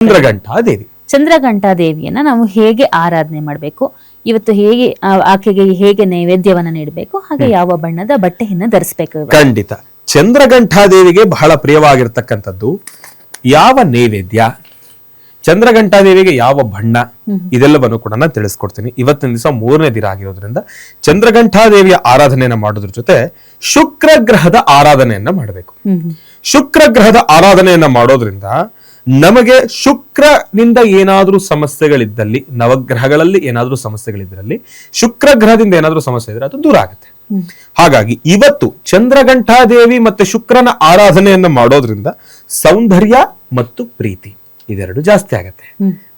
ಚಂದ್ರಘಂಟಾ ದೇವಿ ಚಂದ್ರಘಂಟಾ ದೇವಿಯನ್ನ ನಾವು ಹೇಗೆ ಆರಾಧನೆ ಮಾಡಬೇಕು ಇವತ್ತು ಹೇಗೆ ಆ- ಆಕೆಗೆ ಹೇಗೆ ನೈವೇದ್ಯವನ್ನ ನೀಡಬೇಕು ಹಾಗೆ ಯಾವ ಬಣ್ಣದ ಬಟ್ಟೆಯನ್ನ ಧರಿಸಬೇಕು ಖಂಡಿತ. ಚಂದ್ರಘಂಟಾ ದೇವಿಗೆ ಬಹಳ ಪ್ರಿಯವಾಗಿರ್ತಕ್ಕಂಥದ್ದು ಯಾವ ನೈವೇದ್ಯ ಚಂದ್ರಘಂಟಾ ದೇವಿಗೆ ಯಾವ ಬಣ್ಣ ಇದೆಲ್ಲವನ್ನು ಕೂಡ ನಾನು ತಿಳಿಸ್ಕೊಡ್ತೀನಿ. ಇವತ್ತಿನ ದಿವಸ ಮೂರನೇ ದಿನ ಆಗಿರೋದ್ರಿಂದ ಚಂದ್ರಘಂಟಾ ದೇವಿಯ ಆರಾಧನೆಯನ್ನ ಮಾಡೋದ್ರ ಜೊತೆ ಶುಕ್ರ ಗ್ರಹದ ಆರಾಧನೆಯನ್ನ ಮಾಡಬೇಕು. ಶುಕ್ರ ಗ್ರಹದ ಆರಾಧನೆಯನ್ನ ಮಾಡೋದ್ರಿಂದ ನಮಗೆ ಶುಕ್ರನಿಂದ ಏನಾದರೂ ಸಮಸ್ಯೆಗಳಿದ್ದಲ್ಲಿ ನವಗ್ರಹಗಳಲ್ಲಿ ಏನಾದರೂ ಸಮಸ್ಯೆಗಳಿದ್ದಲ್ಲಿ ಶುಕ್ರ ಗ್ರಹದಿಂದ ಏನಾದರೂ ಸಮಸ್ಯೆ ಇದ್ರೆ ಅದು ದೂರ ಆಗುತ್ತೆ. ಹಾಗಾಗಿ ಇವತ್ತು ಚಂದ್ರಘಂಟಾದೇವಿ ಮತ್ತೆ ಶುಕ್ರನ ಆರಾಧನೆಯನ್ನ ಮಾಡೋದ್ರಿಂದ ಸೌಂದರ್ಯ ಮತ್ತು ಪ್ರೀತಿ ಇದೆರಡು ಜಾಸ್ತಿ ಆಗತ್ತೆ.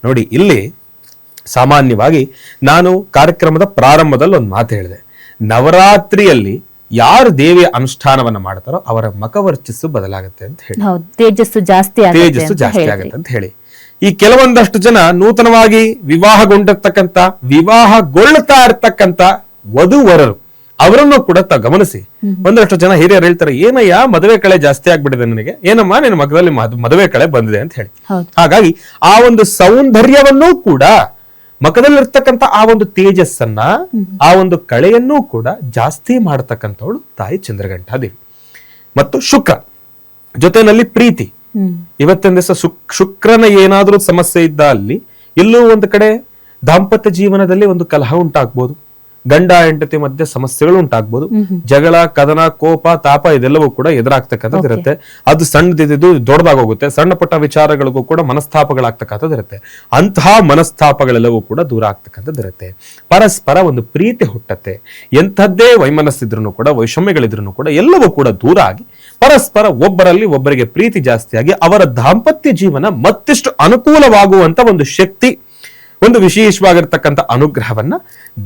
ನೋಡಿ ಇಲ್ಲಿ ಸಾಮಾನ್ಯವಾಗಿ ನಾನು ಕಾರ್ಯಕ್ರಮದ ಪ್ರಾರಂಭದಲ್ಲಿ ಒಂದು ಮಾತು ಹೇಳಿದೆ. ನವರಾತ್ರಿಯಲ್ಲಿ ಯಾರು ದೇವಿಯ ಅನುಷ್ಠಾನವನ್ನ ಮಾಡ್ತಾರೋ ಅವರ ಮಖವರ್ಚಸ್ಸು ಬದಲಾಗುತ್ತೆ ಅಂತ ಹೇಳಿ. ತೇಜಸ್ಸು ಜಾಸ್ತಿ ಆಗುತ್ತೆ ತೇಜಸ್ಸು ಜಾಸ್ತಿ. ಆಗುತ್ತೆ ಅಂತ ಹೇಳಿ. ಈ ಕೆಲವೊಂದಷ್ಟು ಜನ ನೂತನವಾಗಿ ವಿವಾಹಗೊಂಡಿರ್ತಕ್ಕಂಥ ವಿವಾಹಗೊಳ್ಳುತ್ತಾ ಇರ್ತಕ್ಕಂತ ವಧುವರರು ಅವರನ್ನು ಕೂಡ ತ ಗಮನಿಸಿ. ಒಂದಷ್ಟು ಜನ ಹಿರಿಯರು ಹೇಳ್ತಾರೆ ಏನಯ್ಯ ಮದುವೆ ಕಳೆ ಜಾಸ್ತಿ ಆಗ್ಬಿಟ್ಟಿದೆ ನನಗೆ? ಏನಮ್ಮ ನಿನ್ನ ಮಗದಲ್ಲಿ ಮದ್- ಮದುವೆ ಕಳೆ ಬಂದಿದೆ ಅಂತ ಹೇಳಿ. ಹಾಗಾಗಿ ಆ ಒಂದು ಸೌಂದರ್ಯವನ್ನೂ ಕೂಡ ಮಕದಲ್ಲಿರ್ತಕ್ಕಂಥ ಆ ಒಂದು ತೇಜಸ್ಸನ್ನ, ಆ ಒಂದು ಕಳೆಯನ್ನೂ ಕೂಡ ಜಾಸ್ತಿ ಮಾಡತಕ್ಕಂಥವಳು ತಾಯಿ ಚಂದ್ರಘಂಟಾ ದೇವಿ ಮತ್ತು ಶುಕ್ರ, ಜೊತೆಯಲ್ಲಿ ಪ್ರೀತಿ. ಇವತ್ತಿನ ದಿವಸ ಶುಕ್, ಶುಕ್ರನ ಏನಾದರೂ ಸಮಸ್ಯೆ ಇದ್ದ ಅಲ್ಲಿ, ಎಲ್ಲೂ ಒಂದು ಕಡೆ ದಾಂಪತ್ಯ ಜೀವನದಲ್ಲಿ ಒಂದು ಕಲಹ ಉಂಟಾಗ್ಬೋದು. ಗಂಡ ಹೆಂಡತಿ ಮಧ್ಯೆ ಸಮಸ್ಯೆಗಳು ಉಂಟಾಗ್ಬೋದು. ಜಗಳ ಕದನ ಕೋಪ ತಾಪ ಇದೆಲ್ಲವೂ ಕೂಡ ಎದುರಾಗ್ತಕ್ಕಂಥದ್ದು ಇರುತ್ತೆ. ಅದು ಸಣ್ಣದಿದ್ದು ದೊಡ್ಡದಾಗೋಗುತ್ತೆ. ಸಣ್ಣ ಪುಟ್ಟ ವಿಚಾರಗಳಿಗೂ ಕೂಡ ಮನಸ್ತಾಪಗಳಾಗ್ತಕ್ಕಂಥದ್ದು ಇರುತ್ತೆ. ಅಂತಹ ಮನಸ್ತಾಪಗಳೆಲ್ಲವೂ ಕೂಡ ದೂರ ಆಗ್ತಕ್ಕಂಥದ್ದು ಇರುತ್ತೆ. ಪರಸ್ಪರ ಒಂದು ಪ್ರೀತಿ ಹುಟ್ಟತ್ತೆ. ಎಂಥದ್ದೇ ವೈಮನಸ್ಸಿದ್ರು ಕೂಡ ವೈಷಮ್ಯಗಳಿದ್ರು ಕೂಡ ಎಲ್ಲವೂ ಕೂಡ ದೂರ ಆಗಿ ಪರಸ್ಪರ ಒಬ್ಬರಲ್ಲಿ ಒಬ್ಬರಿಗೆ ಪ್ರೀತಿ ಜಾಸ್ತಿಯಾಗಿ ಅವರ ದಾಂಪತ್ಯ ಜೀವನ ಮತ್ತಿಷ್ಟು ಅನುಕೂಲವಾಗುವಂತ ಒಂದು ಶಕ್ತಿ ಒಂದು ವಿಶೇಷವಾಗಿರ್ತಕ್ಕಂಥ ಅನುಗ್ರಹವನ್ನ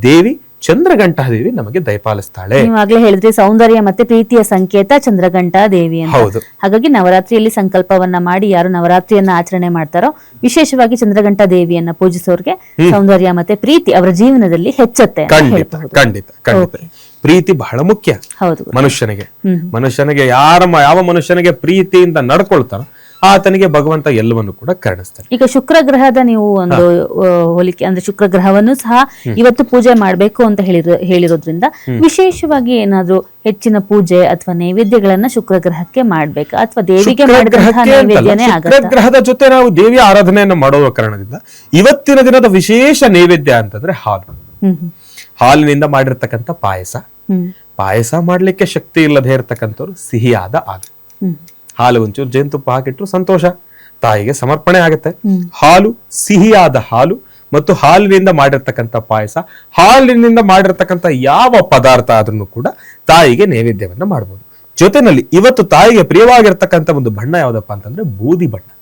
ದೇವಿ ಚಂದ್ರಘಂಟಾ ದೇವಿ ನಮಗೆ ದಯಪಾಲಿಸ್ತಾಳೆ. ನೀವು ಆಗ್ಲೇ ಹೇಳಿದ್ರಿ ಸೌಂದರ್ಯ ಮತ್ತೆ ಪ್ರೀತಿಯ ಸಂಕೇತ ಚಂದ್ರಘಂಟಾ ದೇವಿ ಅಂತ. ಹೌದು. ಹಾಗಾಗಿ ನವರಾತ್ರಿಯಲ್ಲಿ ಸಂಕಲ್ಪವನ್ನ ಮಾಡಿ ಯಾರು ನವರಾತ್ರಿಯನ್ನ ಆಚರಣೆ ಮಾಡ್ತಾರೋ ವಿಶೇಷವಾಗಿ ಚಂದ್ರಘಂಟಾ ದೇವಿಯನ್ನ ಪೂಜಿಸೋರ್ಗೆ ಸೌಂದರ್ಯ ಮತ್ತೆ ಪ್ರೀತಿ ಅವರ ಜೀವನದಲ್ಲಿ ಹೆಚ್ಚತ್ತೆ ಅಂತ ಖಂಡಿತ ಖಂಡಿತ ಖಂಡಿತ. ಪ್ರೀತಿ ಬಹಳ ಮುಖ್ಯ ಹೌದು. ಮನುಷ್ಯನಿಗೆ. ಮನುಷ್ಯನಿಗೆ ಯಾರ ಮ- ಯಾವ ಮನುಷ್ಯನಿಗೆ ಪ್ರೀತಿಯಿಂದ ನಡ್ಕೊಳ್ತಾನೋ ಆತನಿಗೆ ಭಗವಂತ ಎಲ್ಲವನ್ನು ಕೂಡ ಕರುಣಿಸ್ತಾನೆ. ಈಗ ಶುಕ್ರ ಗ್ರಹದ ನೀವು ಒಂದು ಹೋಲಿಕೆ ಅಂದ್ರೆ ಶುಕ್ರ ಗ್ರಹವನ್ನು ಸಹ ಇವತ್ತು ಪೂಜೆ ಮಾಡಬೇಕು ಅಂತ ಹೇಳಿರೋ ಹೇಳಿರೋದ್ರಿಂದ ವಿಶೇಷವಾಗಿ ಏನಾದ್ರು ಹೆಚ್ಚಿನ ಪೂಜೆ ಅಥವಾ ನೈವೇದ್ಯಗಳನ್ನ ಶುಕ್ರ ಗ್ರಹಕ್ಕೆ ಮಾಡ್ಬೇಕಾ ಅಥವಾ ದೇವಿಗೆ ಶುಕ್ರ ಮಾಡಿದಂತಹ ಗ್ರಹಕ್ಕೆ ನೈವೇದ್ಯನೇ ಶುಕ್ರ ಆಗತ್ತಾ? ಗ್ರಹದ ಜೊತೆ ನಾವು ದೇವಿಯ ಆರಾಧನೆಯನ್ನು ಮಾಡುವ ಕಾರಣದಿಂದ ಇವತ್ತಿನ ದಿನದ ವಿಶೇಷ ನೈವೇದ್ಯ ಅಂತಂದ್ರೆ ಹಾಲು. ಹ್ಮ್ ಹ್ಮ್. ಹಾಲಿನಿಂದ ಮಾಡಿರ್ತಕ್ಕಂಥ ಪಾಯಸ. ಹ್ಮ್. ಪಾಯಸ ಮಾಡ್ಲಿಕ್ಕೆ ಶಕ್ತಿ ಇಲ್ಲದೆ ಇರತಕ್ಕಂಥವ್ರು ಸಿಹಿಯಾದ ಹಾಲು. ಹ್ಮ್. ಹಾಲು ಒಂಚೂರು ಜೇನುತುಪ್ಪ ಹಾಕಿಟ್ರು ಸಂತೋಷ. ತಾಯಿಗೆ ಸಮರ್ಪಣೆ ಆಗುತ್ತೆ. ಹಾಲು ಸಿಹಿಯಾದ ಹಾಲು ಮತ್ತು ಹಾಲಿನಿಂದ ಮಾಡಿರ್ತಕ್ಕಂಥ ಪಾಯಸ ಹಾಲಿನಿಂದ ಮಾಡಿರ್ತಕ್ಕಂಥ ಯಾವ ಪದಾರ್ಥ ಆದ್ರೂ ಕೂಡ ತಾಯಿಗೆ ನೈವೇದ್ಯವನ್ನ ಮಾಡಬಹುದು ಜೊತೆನಲ್ಲಿ ಇವತ್ತು ತಾಯಿಗೆ ಪ್ರಿಯವಾಗಿರ್ತಕ್ಕಂಥ ಒಂದು ಬಣ್ಣ ಯಾವುದಪ್ಪ ಅಂತಂದ್ರೆ ಬೂದಿ ಬಣ್ಣ.